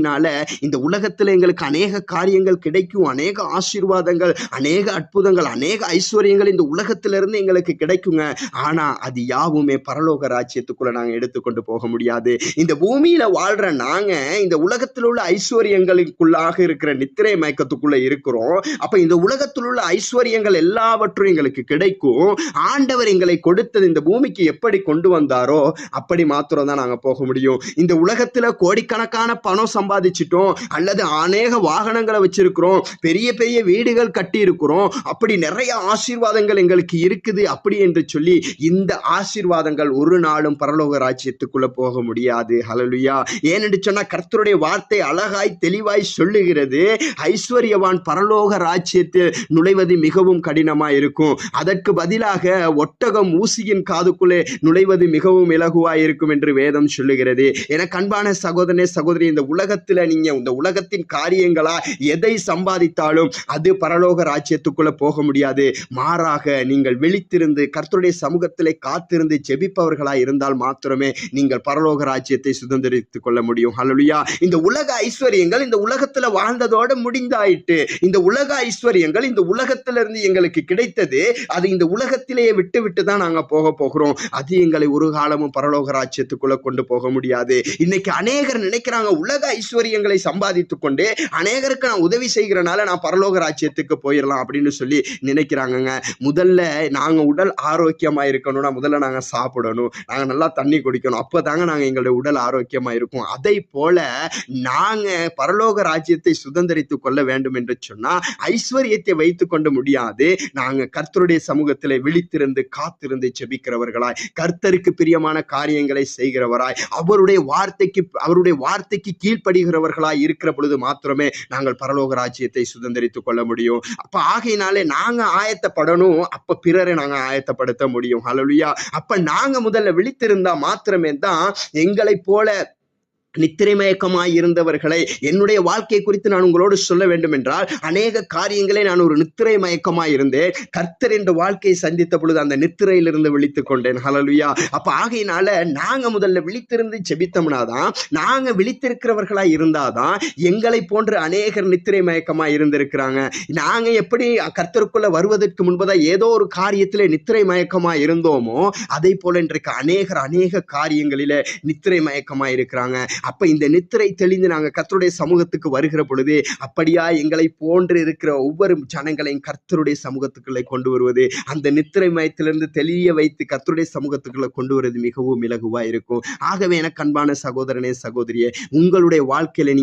னால இந்த உலகத்துல எங்களுக்கு அநேக காரியங்கள் கிடைக்கும் அநேக ஆசீர்வாதங்கள் அநேக அற்புதங்கள் அநேக ஐஸ்வர்யங்கள் இந்த உலகத்திலிருந்து எங்களுக்கு கிடைக்குங்க. ஆனா அது யாவுமே பரலோக ராஜ்யத்துக்குள்ள நாங்க எடுத்துக்கொண்டு போக முடியாது. இந்த பூமியில வாழ்ற நாங்க இந்த உலகத்தில் உள்ள ஐஸ்வர்யங்களுக்குள்ளாக இருக்கிற நித்திரை மயக்கத்துக்குள்ள இருக்கிறோம். அப்ப இந்த உலகத்தில் உள்ள ஐஸ்வர்யங்கள் எல்லாவற்றும் எங்களுக்கு கிடைக்கும். ஆண்டவர் எங்களை கொடுத்தது இந்த பூமிக்கு எப்படி கொண்டு வந்தாரோ அப்படி மாத்திரம் தான் நாங்க போக முடியும். இந்த உலகத்துல கோடிக்கணக்கான பணம் சம்பாதிச்சிட்டோம் அல்லது அநேக வாகனங்களை வச்சிருக்கிறோம் பெரிய பெரிய வீடுகள் கட்டி இருக்கிறோம் அப்படி நிறைய ஆசீர்வாதங்கள் எங்களுக்கு இருக்குது அப்படி என்று சொல்லி இந்த ஆசீர்வாதங்கள் ஒரு நாளும் பரலோக ராஜ்யத்துக்குள்ள போக முடியாது. ஹலலுயா ஏனென்று சொன்னா கர்த்தருடைய வார்த்தை அழகாய் தெளிவாய் சொல்லுகிறது. ஐஸ்வர்யவான் பரலோக ராஜ்யத்தில் நுழைவது மிகவும் கடினமா இருக்கும். அதற்கு பதிலாக ஒட்டகம் ஊசியின் காதுக்குள்ளே நுழைவது மிகவும் இலகுவாய் இருக்கும் என்று வேதம் சொல்லுகிறது. என கண்பான சகோதரனே சகோதரி இந்த உலக உலகத்துல நீங்க இந்த உலகத்தின் காரியங்களா எதை சம்பாதித்தாலும் அது பரலோக ராஜ்யத்துக்குள்ள போக முடியாது. மாறாக நீங்கள் விழித்திருந்து கர்த்தருடைய சமூகத்திலே காத்திருந்து ஜெபிப்பவர்களாய் இருந்தால் மாத்திரமே நீங்கள் பரலோக ராஜ்யத்தை சுதந்திரித்துக் கொள்ள முடியும். ஹலலுயா இந்த உலக ஐஸ்வர்யங்கள் இந்த உலகத்துல வாழ்ந்ததோட முடிந்தாயிட்டு இந்த உலக ஐஸ்வர்யங்கள் இந்த உலகத்திலிருந்து எங்களுக்கு கிடைத்தது அது இந்த உலகத்திலேயே விட்டு விட்டு தான் நாங்க போக போகிறோம். அது எங்களை ஒரு காலமும் பரலோக ராஜ்யத்துக்குள்ள கொண்டு போக முடியாது. இன்னைக்கு அநேகர் நினைக்கிறாங்க உலக ஐஸ்வர்யங்களை சம்பாதித்து கொண்டு அநேகருக்கு நான் உதவி செய்கிறனால நான் பரலோக ராஜ்யத்துக்கு போயிடலாம் அப்படின்னு சொல்லி நினைக்கிறாங்கங்க. முதல்ல நாங்க உடல் ஆரோக்கியமா இருக்கணும்னா முதல்ல நாங்க சாப்பிடணும். நாங்க நல்லா தண்ணி குடிக்கணும். அப்பதாங்க நாங்க எங்களுடைய உடல் ஆரோக்கியமா இருக்கும். அதை போல நாங்க பரலோக ராஜ்யத்தை சுதந்திரித்துக் கொள்ள வேண்டும் என்று சொன்னா ஐஸ்வர்யத்தை வைத்துக் கொண்டு முடியாது. நாங்க கர்த்தருடைய சமூகத்தில் விழித்திருந்து காத்திருந்து செபிக்கிறவர்களாய் கர்த்தருக்கு பிரியமான காரியங்களை செய்கிறவராய் அவருடைய வார்த்தைக்கு அவருடைய வார்த்தைக்கு கீழ் கீழ்ப்படுகிறவர்களாய் இருக்கிற பொழுது மாத்திரமே நாங்கள் பரலோக ராஜ்யத்தை சுதந்திரித்துக் கொள்ள முடியும். அப்ப ஆகையினாலே நாங்க ஆயத்தப்படணும். அப்ப பிறரை நாங்க ஆயத்தப்படுத்த முடியும். ஹலலுயா அப்ப நாங்க முதல்ல விழித்திருந்தா மாத்திரமே தான் எங்களை போல நித்திரைமயக்கமாய் இருந்தவர்களை என்னுடைய வாழ்க்கை குறித்து நான் உங்களோடு சொல்ல வேண்டும் என்றால் அநேக காரியங்களை நான் ஒரு நித்திரை மயக்கமாய் இருந்தேன் கர்த்தர் என்ற வாழ்க்கையை சந்தித்த பொழுது அந்த நித்திரையிலிருந்து விழித்துக் கொண்டேன். ஹலலுயா அப்ப ஆகையினால நாங்க முதல்ல விழித்திருந்து ஜெபித்தோம்னா தான் நாங்க விழித்திருக்கிறவர்களாய் இருந்தாதான் எங்களை போன்ற அநேகர் நித்திரை மயக்கமாய் இருந்திருக்கிறாங்க நாங்க எப்படி கர்த்தருக்குள்ள வருவதற்கு முன்பதா ஏதோ ஒரு காரியத்தில் நித்திரை மயக்கமாய் இருந்தோமோ அதை போல இன்றைக்கு அநேகர் அநேக காரியங்களில் நித்திரை மயக்கமாய் இருக்கிறாங்க அப்ப இந்த நித்திரை தெளிந்து நாங்க கர்த்தருடைய சமூகத்துக்கு வருகிற பொழுது அப்படியா எங்களை போன்று இருக்கிற ஒவ்வொரு ஜனங்களையும் கர்த்தருடைய சமூகத்துக்குள்ளே கொண்டு வருவது அந்த நித்திரை மயத்திலிருந்து தெளிய வைத்து கர்த்தருடைய சமூகத்துக்குள்ள கொண்டு வருவது மிகவும் இலகுவா இருக்கும். ஆகவே எனக்கு அன்பான சகோதரனே சகோதரியே உங்களுடைய வாழ்க்கையில நீங்க